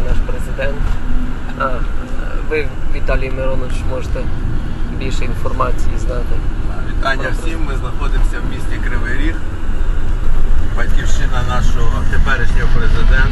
народився наш президент. А, ви, Віталій Миронович, можете більше інформації знати. Вітання всім. Ми знаходимося в місті Кривий Ріг. Батьківщина нашого теперішнього президента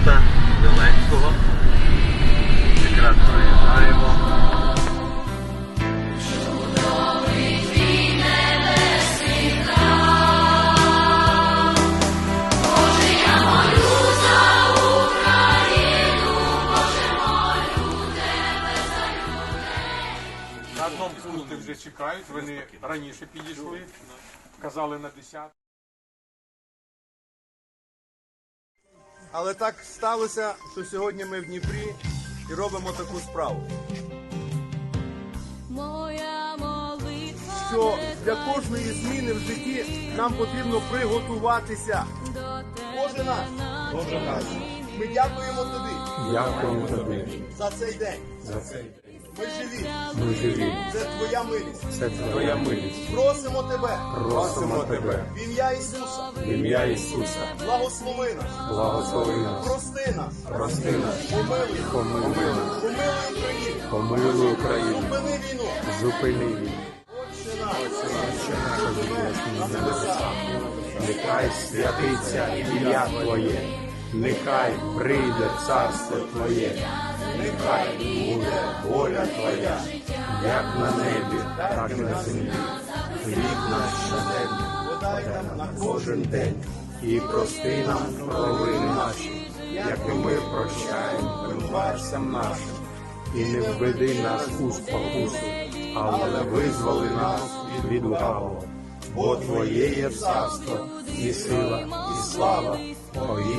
чекають, вони раніше підійшли, казали на 10. Але так сталося, що сьогодні ми в Дніпрі і робимо таку справу. Моя молитва Що для кожної зміни в житті нам потрібно приготуватися. Кожен наш. Кожен наш. Ми дякуємо тобі Дякуємо тобі за цей день. за цей день. Ми живі. Ми живі. Це твоя милість. Це твоя милість. Просимо тебе Просимо тебе в ім'я Ісуса. в ім'я Ісуса. Благослови нас. Благослови нас. Прости нас. Прости нас. Помилуй. Помилуй. Помилуй Україну. Помилуй Україну. Зупини війну. Зупини війну. Отче наш. Наша живеш на небесах. Нехай святиться ім'я Твоє. Нехай прийде царство Твоє. Нехай буде воля Твоя, як на небі, так і на землі. Хліб наш щоденний подай нам на кожен день. І прости нам провини наші, як і ми прощаємо винуватцям нашим. І не введи нас у спокусу, але визволи нас від лукавого. Бо Твоє є царство, і сила, і слава, повіки.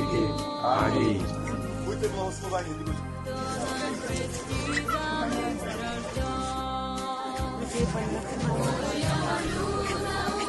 Амінь. Будьте благословені, друзі. з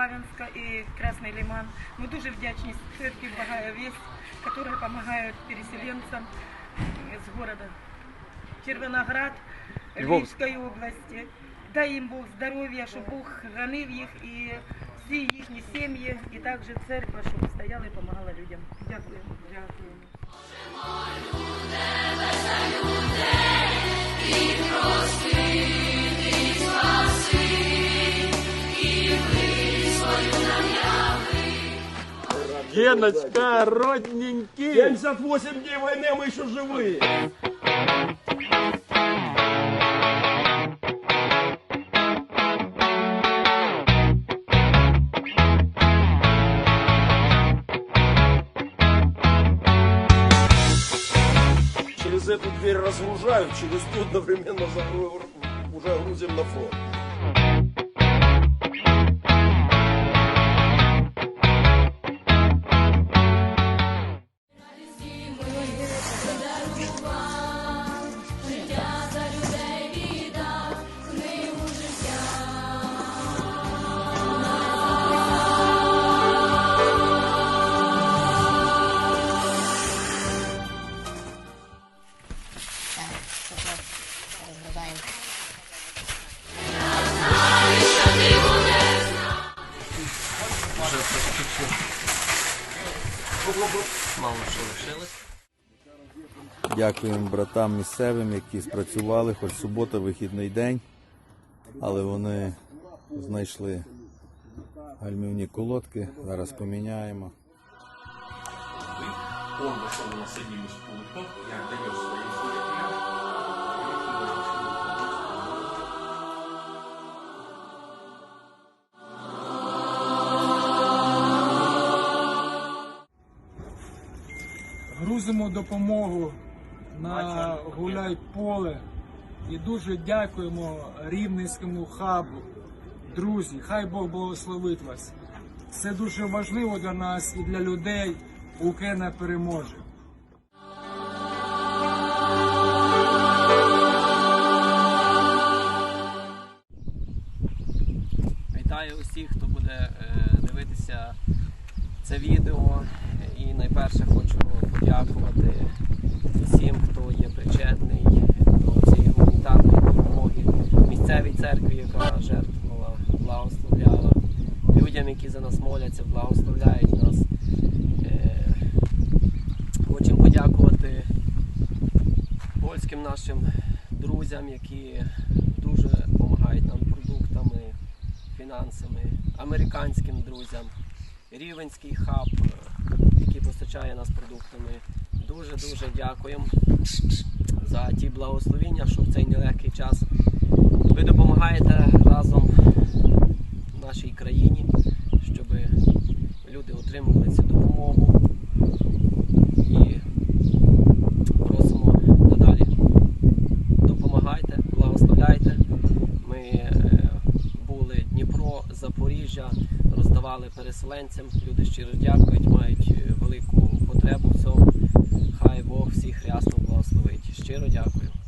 города Славянска і Красний Лиман. Ми дуже вдячні церкві Благая Весть, які допомагають переселенцям з города Червоноград, Львівської області. Дай їм Бог здоров'я, щоб Бог хранив їх і всі їхні сім'ї, і також церква, щоб стояла і допомагала людям. Дякую. Дякую. Геночка, родненький! 78 дней войны, мы еще живые! Через эту дверь разгружают, через ту одновременно загру- уже грузим на фронт. Лишилось. Дякуємо братам місцевим, які спрацювали, хоч субота, вихідний день, але вони знайшли гальмівні колодки. Зараз поміняємо. у нас одним из пунктов. Я отдаю грузимо допомогу на гуляй поле і дуже дякуємо рівненському хабу. Друзі, хай Бог благословить вас. Це дуже важливо для нас і для людей. Україна переможе. Вітаю усіх, хто буде е, дивитися це відео. І найперше хочу подякувати всім, хто є причетний до цієї гуманітарної допомоги, місцевій церкві, яка жертвувала, благословляла, людям, які за нас моляться, благословляють нас. Е, Хочемо подякувати польським нашим друзям, які дуже допомагають нам продуктами, фінансами, американським друзям, рівенський хаб, який постачає нас продуктами. Дуже-дуже дякуємо за ті благословіння, що в цей нелегкий час ви допомагаєте разом нашій країні, щоб люди отримували цю допомогу. І просимо надалі. Допомагайте, благословляйте. Ми е, були Дніпро, Запоріжжя, роздавали переселенцям. Люди щиро дякують, мають е, велику потребу в цьому. Хай Бог всіх рясно благословить. Щиро дякую.